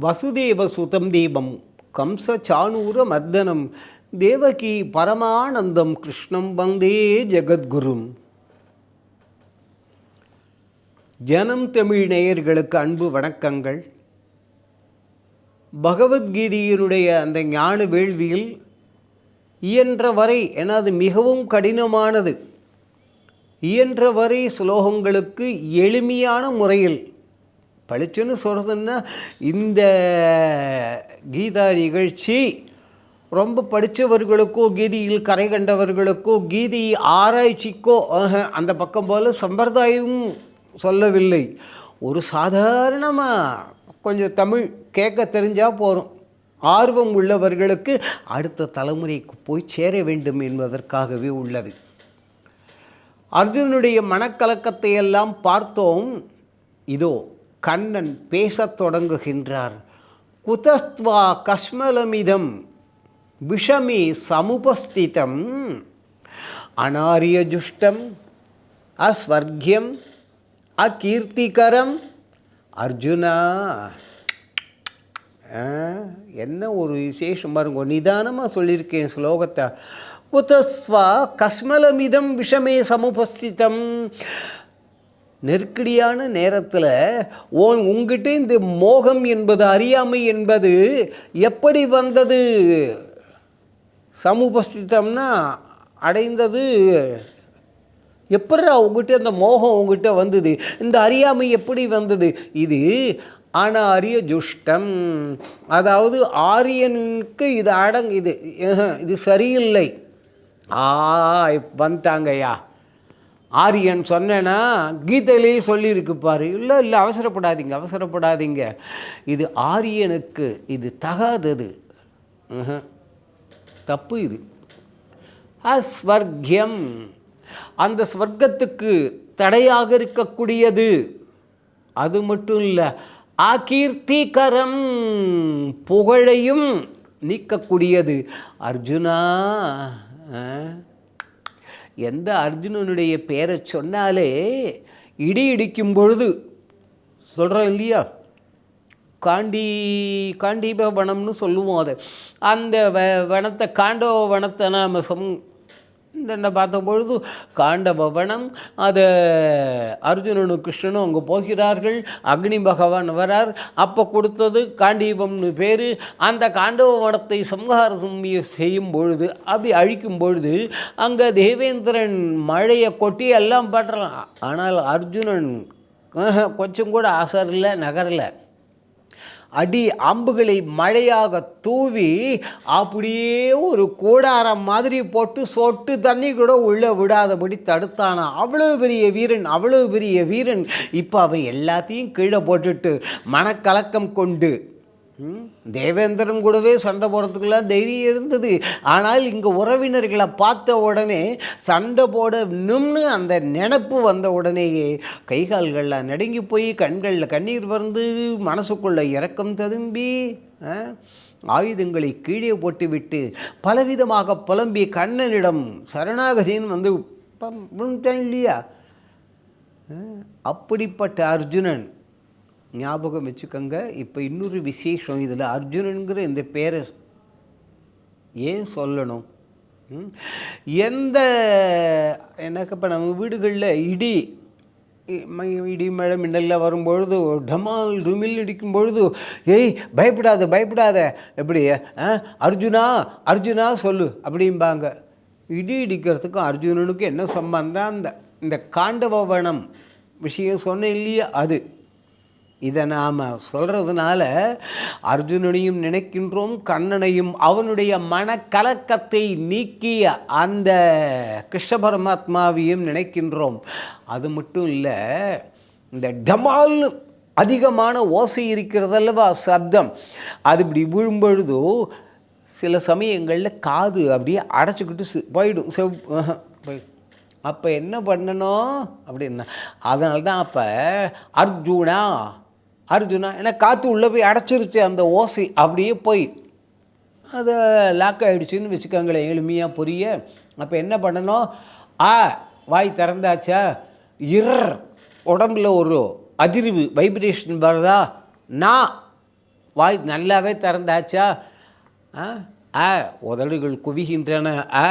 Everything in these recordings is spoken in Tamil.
வசுதேவ சுதம் தீபம் கம்ச சாணூர மர்தனம் தேவகி பரமானந்தம் கிருஷ்ணம் வந்தே ஜெகத்குரும். ஜனம் தமிழ் நேயர்களுக்கு அன்பு வணக்கங்கள். பகவத்கீதையினுடைய அந்த ஞான வேள்வியில் இயன்ற வரை என அது மிகவும் கடினமானது. இயன்ற வரை ஸ்லோகங்களுக்கு எளிமையான முறையில் பளிச்சுன்னு சொல்கிறதுன்னா இந்த கீதா நிகழ்ச்சி ரொம்ப படித்தவர்களுக்கோ கீதையில் கரை கண்டவர்களுக்கோ கீதி ஆராய்ச்சிக்கோ அந்த பக்கம் போல் சம்பிரதாயமும் சொல்லவில்லை. ஒரு சாதாரணமாக கொஞ்சம் தமிழ் கேட்க தெரிஞ்சால் போகிறோம் ஆர்வம் உள்ளவர்களுக்கு அடுத்த தலைமுறைக்கு போய் சேர வேண்டும் என்பதற்காகவே உள்ளது. அர்ஜுனுடைய மனக்கலக்கத்தை எல்லாம் பார்த்தோம். இதோ கண்ணன் பேசத் தொடங்குகின்றார். குதஸ்துவா கஸ்மலமிதம் விஷமே சமுபஸ்திதம். அனாரியஜுஷ்டம் அஸ்வர்கியம் அகீர்த்திகரம். அர்ஜுனா ஆ, என்ன ஒரு விசேஷம் பாருங்க. நிதானமாக சொல்லியிருக்கேன் ஸ்லோகத்தை. குதஸ்வா கஸ்மலமிதம் விஷமே சமுபஸ்திதம். நெருக்கடியான நேரத்தில் ஓன் உங்ககிட்ட இந்த மோகம் என்பது அறியாமை என்பது எப்படி வந்தது? சமுபஸ்திதம்னா அடைந்தது எப்படா உங்ககிட்ட இந்த மோகம் உங்ககிட்ட வந்தது? இந்த அறியாமை எப்படி வந்தது? இது அனாரிய ஜுஷ்டம் அதாவது ஆரியனுக்கு இது அடங்கு இது இது சரியில்லை. ஆ வந்துட்டாங்கய்யா ஆரியன் சொன்னேன்னா கீதையிலேயே சொல்லியிருக்கு பாரு. இல்லை இல்லை அவசரப்படாதீங்க அவசரப்படாதீங்க. இது ஆரியனுக்கு இது தகாதது. தப்பு இது. அஸ்வர்கியம். அந்த ஸ்வர்க்கத்துக்கு தடையாக இருக்கக்கூடியது. அது மட்டும் இல்லை அகீர்த்திகரம் புகழையும் நீக்கக்கூடியது. அர்ஜுனா ஆ? எந்த அர்ஜுனனுடைய பேரை சொன்னாலே இடி இடிக்கும் பொழுது சொல்கிறோம் இல்லையா? காண்டி காண்டீப வனம்னு சொல்லுவோம் அதை. அந்த வ வனத்தை காண்டவ வனத்தை நாம் சொம் இந்த பார்த்த பொழுது காண்டபவனம் அதை அர்ஜுனனும் கிருஷ்ணனும் அங்கே போகிறார்கள். அக்னி பகவான் வரார். அப்போ கொடுத்தது காண்டீபம்னு பேர். அந்த காண்டவ வனத்தை சம்ஹாரம் செய்யும் பொழுது அப்படி அழிக்கும் பொழுது அங்கே தேவேந்திரன் மழையை கொட்டி எல்லாம் பண்ணுறான் ஆனால் அர்ஜுனன் கொஞ்சம் கூட அசரில் நகரலை. அடி அம்புகளை மழையாக தூவி அப்படியே ஒரு கூடாரம் மாதிரி போட்டு சொட்டு தண்ணி கூட உள்ளே விடாதபடி தடுத்தானா? அவ்வளோ பெரிய வீரன் அவ்வளோ பெரிய வீரன். இப்போ அவன் எல்லாத்தையும் கீழே போட்டுட்டு மனக்கலக்கம் கொண்டு தேவேந்திரன் கூடவே சண்டை போடுறதுக்கெல்லாம் தைரியம் இருந்தது. ஆனால் இங்கே உறவினர்களை பார்த்த உடனே சண்டை போடணும்னு அந்த நினப்பு வந்த உடனேயே கை கால்கள்லாம் நடுங்கி போய் கண்களில் கண்ணீர் வந்து மனசுக்குள்ளே இரக்கம் ததும்பி ஆ, ஆயுதங்களை கீழே போட்டுவிட்டு பலவிதமாக புலம்பி கண்ணனிடம் சரணாகதின்னு வந்து பம்- விழுந்துட்டான் இல்லையா? அப்படிப்பட்ட அர்ஜுனன் ஞாபகம் வச்சுக்கோங்க. இப்போ இன்னொரு விசேஷம் இதில் அர்ஜுனனுங்கிற இந்த பேரை ஏன் சொல்லணும்? ம்? எந்த எனக்கு இப்போ நம்ம வீடுகளில் இடி ம- இடி மழை மின்னல்லாம் வரும்பொழுது டமால் ருமில் இடிக்கும் பொழுது ஏய் பயப்படாத பயப்படாத எப்படி ஆ, அர்ஜுனா அர்ஜுனா சொல்லு அப்படிம்பாங்க. இடி இடிக்கிறதுக்கும் அர்ஜுனனுக்கும் என்ன சம்பந்தம்? அந்த இந்த காண்டவவனம் விஷயம் சொன்னேன் இல்லையா? அது. இதை நாம் சொல்கிறதுனால அர்ஜுனனையும் நினைக்கின்றோம் கண்ணனையும். அவனுடைய மனக்கலக்கத்தை நீக்கிய அந்த கிருஷ்ண பரமாத்மாவையும் நினைக்கின்றோம். அது மட்டும் இல்லை இந்த டமால் அதிகமான ஓசை இருக்கிறதல்லவா சப்தம்? அது இப்படி விழும்பொழுதோ சில சமயங்களில் காது அப்படியே அடைச்சிக்கிட்டு போயிடும் செவ் போயிடும் அப்போ என்ன பண்ணணும்? அப்படின்னா அதனால தான் அப்போ அர்ஜுனா அர்ஜுனா ஏன்னா காற்று உள்ளே போய் அடைச்சிருச்சு அந்த ஓசை அப்படியே போய். அது லாக் ஆகிடுச்சின்னு வச்சுக்கோங்களேன் எளிமையாக புரிய. அப்போ என்ன பண்ணணும்? ஆ வாய் திறந்தாச்சா? இர் உடம்புல ஒரு அதிர்வு வைப்ரேஷன் வருதா? நான் வாய் நல்லாவே திறந்தாச்சா? ஆ ஆ உதடுகள் குவிகின்றன. ஆ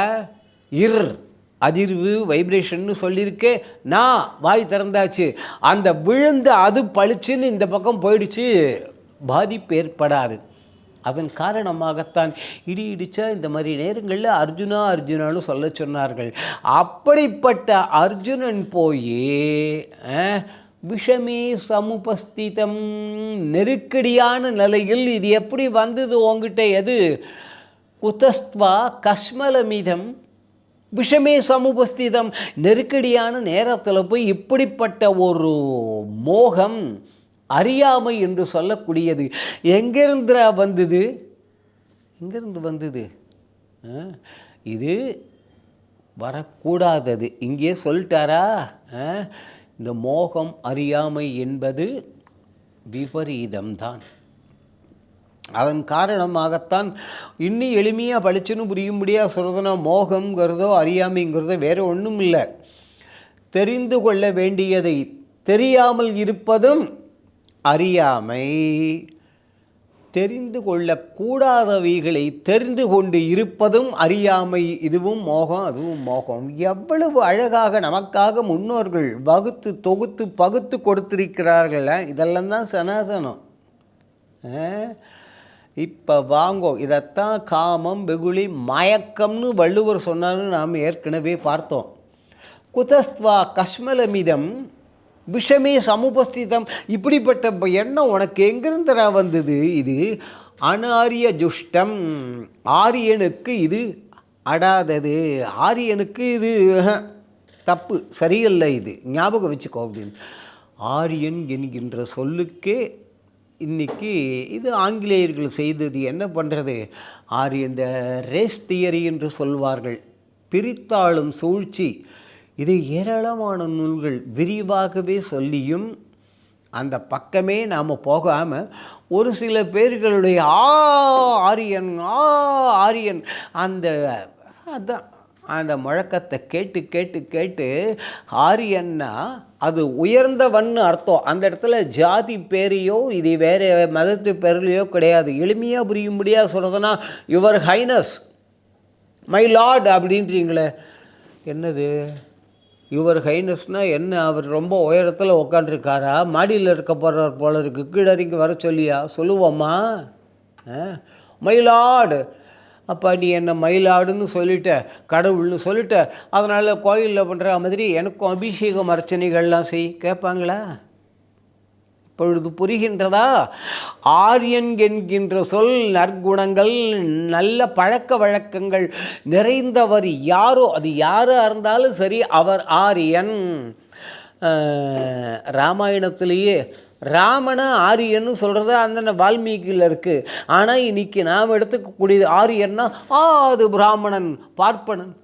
இர் அதிர்வு வைப்ரேஷன்னு சொல்லியிருக்கே நான் வாய் திறந்தாச்சு. அந்த விழுந்து அது பளிச்சுன்னு இந்த பக்கம் போயிடுச்சு. பாதிப்பு ஏற்படாது. அதன் காரணமாகத்தான் இடி இடிச்சா இந்த மாதிரி நேரங்களில் அர்ஜுனா அர்ஜுனான்னு சொல்ல சொன்னார்கள். அப்படிப்பட்ட அர்ஜுனன் போய் விஷமே சமுபஸ்திதம் நெருக்கடியான நிலையில் இது எப்படி வந்தது உங்ககிட்ட எது? குதஸ்துவா கஷ்மலமிதம் விஷமே சமுபஸ்திதம். நெருக்கடியான நேரத்தில் போய் இப்படிப்பட்ட ஒரு மோகம் அறியாமை என்று சொல்லக்கூடியது. எங்கிருந்துடா வந்தது? எங்கிருந்து வந்தது? ஆ? இது வரக்கூடாதது. இங்கே சொல்லிட்டாரா? ஆ? இந்த மோகம் அறியாமை என்பது விபரீதம்தான். அதன் காரணமாகத்தான் இன்னும் எளிமையாக பளிச்சுன்னு புரியும்படியாக சொல்கிறதுனா மோகங்கிறதோ அறியாமைங்கிறதோ வேறு ஒன்றும் இல்லை தெரிந்து கொள்ள வேண்டியதை தெரியாமல் இருப்பதும் அறியாமை. தெரிந்து கொள்ளக்கூடாதவைகளை தெரிந்து கொண்டு இருப்பதும் அறியாமை. இதுவும் மோகம் அதுவும் மோகம். எவ்வளவு அழகாக நமக்காக முன்னோர்கள் வகுத்து தொகுத்து பகுத்து கொடுத்திருக்கிறார்கள் இதெல்லாம் தான் சனாதனம். இப்போ வாங்கோ இதைத்தான் காமம் வெகுளி மயக்கம்னு வள்ளுவர் சொன்னார்னு நாம் ஏற்கனவே பார்த்தோம். குதஸ்துவா கஷ்மலமிதம் விஷமே சமுபஸ்திதம் இப்படிப்பட்ட எண்ணம் உனக்கு எங்கிருந்துடா வந்தது இது? அனாரிய ஜுஷ்டம் ஆரியனுக்கு இது அடாதது ஆரியனுக்கு இது தப்பு சரியில்லை இது ஞாபகம் வச்சுக்கோ அப்படின்னு. ஆரியன் என்கின்ற சொல்லுக்கே இன்னைக்கு இது ஆங்கிலேயர்கள் செய்தது என்ன பண்ணுறது ஆரி இந்த ரேஸ் தியரி என்று சொல்வார்கள். பிரித்தாளும் சூழ்ச்சி. இது ஏராளமான நூல்கள் விரிவாகவே சொல்லியும் அந்த பக்கமே நாம் போகாமல் ஒரு சில பேர்களுடைய ஆ ஆரியன் ஆ ஆரியன் அந்த அதான் அந்த முழக்கத்தை கேட்டு கேட்டு கேட்டு ஆரியன்னா அது உயர்ந்தவன்னு அர்த்தம். அந்த இடத்துல ஜாதி பேரையோ இது வேறு மதத்து பேர்லையோ கிடையாது. எளிமையாக புரியும்படியாக சொல்கிறதுனா யுவர் ஹைனஸ் மை லார்ட் அப்படின்றீங்களே. என்னது? யுவர் ஹைனஸ்னால் என்ன? அவர் ரொம்ப உயரத்தில் உட்காந்துருக்காரா மாடியில் இருக்க போகிறார் போல இருக்கு. கீழறிங்க வர சொல்லியா? சொல்லுவோம்மா. மயிலாடு அப்பா நீ என்னை மயிலாடுன்னு சொல்லிட்ட கடவுள்னு சொல்லிட்ட. அதனால் கோயிலில் பண்ணுற மாதிரி எனக்கும் அபிஷேகம் அர்ச்சனைகள்லாம் செய். கேட்பாங்களா? இப்பொழுது புரிகின்றதா? ஆரியன் என்கின்ற சொல் நற்குணங்கள் நல்ல பழக்க வழக்கங்கள் நிறைந்தவர் யாரோ அது யாராக இருந்தாலும் சரி அவர் ஆரியன். ராமாயணத்திலேயே ராமனை ஆரியன்னு சொல்கிறது அந்தந்த வால்மீகியில் இருக்குது ஆனால் இன்னைக்கு நாம் எடுத்துக்கக்கூடியது ஆரியன்னா ஆ அது பிராமணன் பார்ப்பனன்.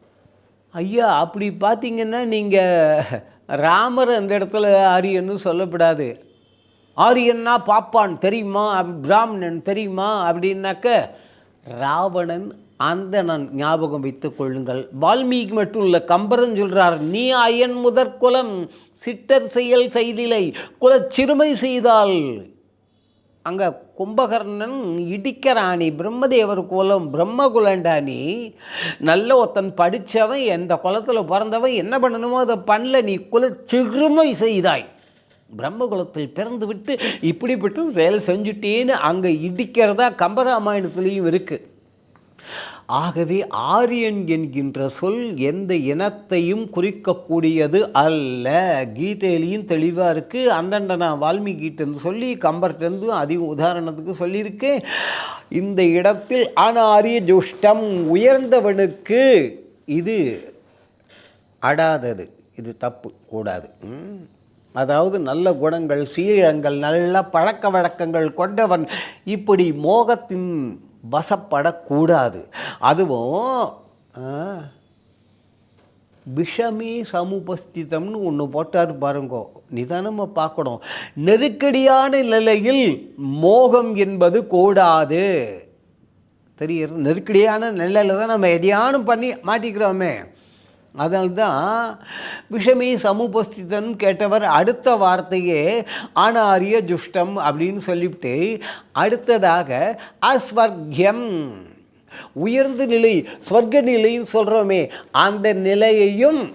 ஐயா அப்படி பார்த்தீங்கன்னா நீங்கள் ராமர் அந்த இடத்துல ஆரியன்னு சொல்லப்படாது. ஆரியன்னா பாப்பான் தெரியுமா? பிராமணன் தெரியுமா? அப்படின்னாக்க ராவணன் அந்தணன் ஞாபகம் வைத்துக் கொள்ளுங்கள். வால்மீகி மட்டும் இல்லை கம்பரன் சொல்கிறார் நீ அயன் முதற்குலம் சிட்டர் செயல் செய்திலை குல சிறுமை செய்தால். அங்கே கும்பகர்ணன் இடிக்கிறானி பிரம்மதேவர் குலம் பிரம்ம குலண்டானி நல்ல ஒருத்தன் படித்தவன் எந்த குலத்தில் பிறந்தவன் என்ன பண்ணணுமோ அதை பண்ணல நீ குல சிறுமை செய்தாய். பிரம்மகுலத்தில் பிறந்து விட்டு இப்படிப்பட்ட செயல் செஞ்சுட்டேன்னு அங்கே இடிக்கிறதா கம்பராமாயணத்துலேயும் இருக்குது ஆகவே ஆரியன் என்கின்ற சொல் எந்த இனத்தையும் குறிக்கக்கூடியது அல்ல. கீதையிலையும் தெளிவாக இருக்குது அந்தண்ட நான் வால்மீகிட்டேருந்து சொல்லி கம்பர்ட்டேருந்து அதிக உதாரணத்துக்கு சொல்லியிருக்கேன் இந்த இடத்தில் அனாரிய ஜுஷ்டம் உயர்ந்தவனுக்கு இது அடாதது. இது தப்பு கூடாது. ம். அதாவது நல்ல குணங்கள் சீரங்கள் நல்ல பழக்க வழக்கங்கள் கொண்டவன். இப்படி மோகத்தின் வசப்படக்கூடாது. அதுவும் விஷமே சமுபஸ்திதம்னு ஒன்று போட்டார் பாருங்கோ. நிதானமாக பார்க்கணும். நெருக்கடியான நிலையில் மோகம் என்பது கூடாது. தெரியுது? நெருக்கடியான நிலையில் தான் நம்ம எதையானும் பண்ணி மாட்டிக்கிறோமே. அதனால்தான் விஷமே சமுபஸ்திதன் கேட்டவர் அடுத்த வார்த்தையே ஆனாரிய ஜுஷ்டம் அப்படின்னு சொல்லிவிட்டு அடுத்ததாக அஸ்வர்கியம். உயர்ந்த நிலை ஸ்வர்க்க நிலைன்னு சொல்கிறோமே அந்த நிலையையும்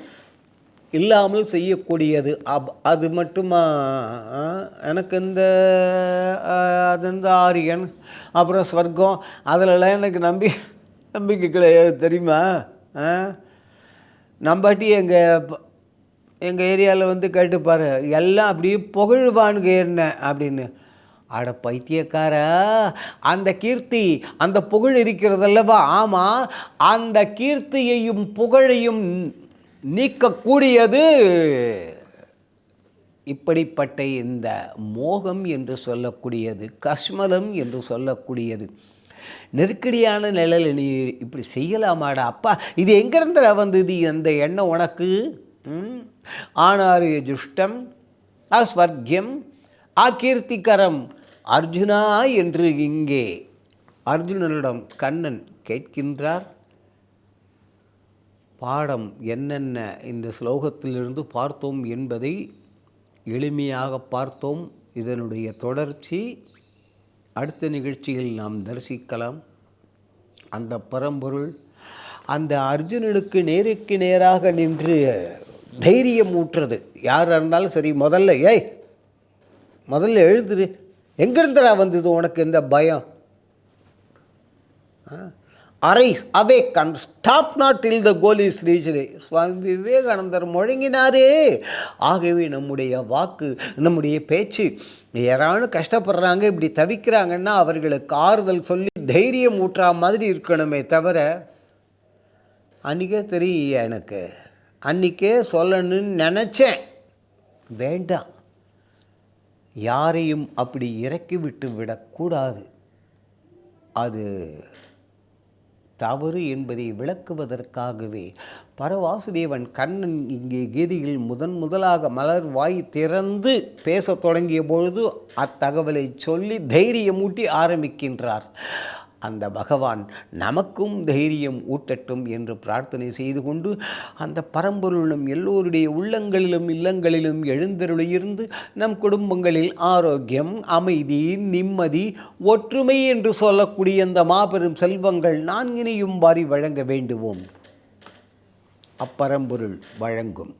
இல்லாமல் செய்யக்கூடியது. அப் அது மட்டுமா? எனக்கு இந்த அது இந்த ஆரியன் அப்புறம் ஸ்வர்க்கம் அதிலெல்லாம் எனக்கு நம்பி நம்பிக்கை கிடையாது தெரியுமா? ஆ நம்பாட்டி எங்கள் எங்கள் ஏரியாவில் வந்து கேட்டுப்பாரு எல்லாம் அப்படியே புகழ்வானுங்க என்ன அப்படின்னு. அட பைத்தியக்காரா அந்த கீர்த்தி அந்த புகழ் இருக்கிறதல்லவா ஆமாம் அந்த கீர்த்தியையும் புகழையும் நீக்கக்கூடியது. இப்படிப்பட்ட இந்த மோகம் என்று சொல்லக்கூடியது கஷ்மலம் என்று சொல்லக்கூடியது. நெருக்கடியான நிலையில் நீ இப்படி செய்யலாமாடா? அப்பா இது எங்கேருந்துடா வந்தது அந்த எண்ணம் உனக்கு? ஆனாரிய ஜுஷ்டம் அஸ்வர்க்கியம் ஆகீர்த்திகரம் அர்ஜுனா என்று இங்கே அர்ஜுனனிடம் கண்ணன் கேட்கின்றார். பாடம் என்னென்ன இந்த ஸ்லோகத்திலிருந்து பார்த்தோம் என்பதை எளிமையாக பார்த்தோம். இதனுடைய தொடர்ச்சி அடுத்த நிகழ்ச்சியில் நாம் தரிசிக்கலாம். அந்த பரம்பொருள் அந்த அர்ஜுனனுக்கு நேருக்கு நேராக நின்று தைரியம் ஊற்றுறது யாராக இருந்தாலும் சரி முதல்ல ஏய் முதல்ல எழுதுரு எங்கேருந்துடா வந்தது உனக்கு இந்த பயம்? Arise awake and stop not till the goal is reached Swami Vivekanandar முழங்கினாரே. ஆகவே நம்முடைய வாக்கு நம்முடைய பேச்சு யாராலும் கஷ்டப்படுறாங்க இப்படி தவிக்கிறாங்கன்னா அவர்களுக்கு ஆறுதல் சொல்லி தைரியம் ஊற்றா மாதிரி இருக்கணுமே தவிர அன்றைக்கே தெரிய எனக்கு. அன்றைக்கே சொல்லணும்னு நினச்சேன். வேண்டாம். யாரையும் அப்படி இறக்கி விட்டு விடக்கூடாது. அது தவறு என்பதை விளக்குவதற்காகவே. பரவாசுதேவன் கண்ணன் இங்கே கீதையில் முதன் முதலாக மலர் வாய் திறந்து பேசத் தொடங்கிய பொழுது அத்தகவலை சொல்லி தைரியமூட்டி ஆரம்பிக்கின்றார். அந்த பகவான் நமக்கும் தைரியம் ஊட்டட்டும் என்று பிரார்த்தனை செய்து கொண்டு அந்த பரம்பொருளும் எல்லோருடைய உள்ளங்களிலும் இல்லங்களிலும் எழுந்தருளியிருந்து நம் குடும்பங்களில் ஆரோக்கியம் அமைதி நிம்மதி ஒற்றுமை என்று சொல்லக்கூடிய அந்த மாபெரும் செல்வங்கள் நான்கினையும் வாரி வழங்க வேண்டுவோம். அப்பரம்பொருள் வழங்கும்.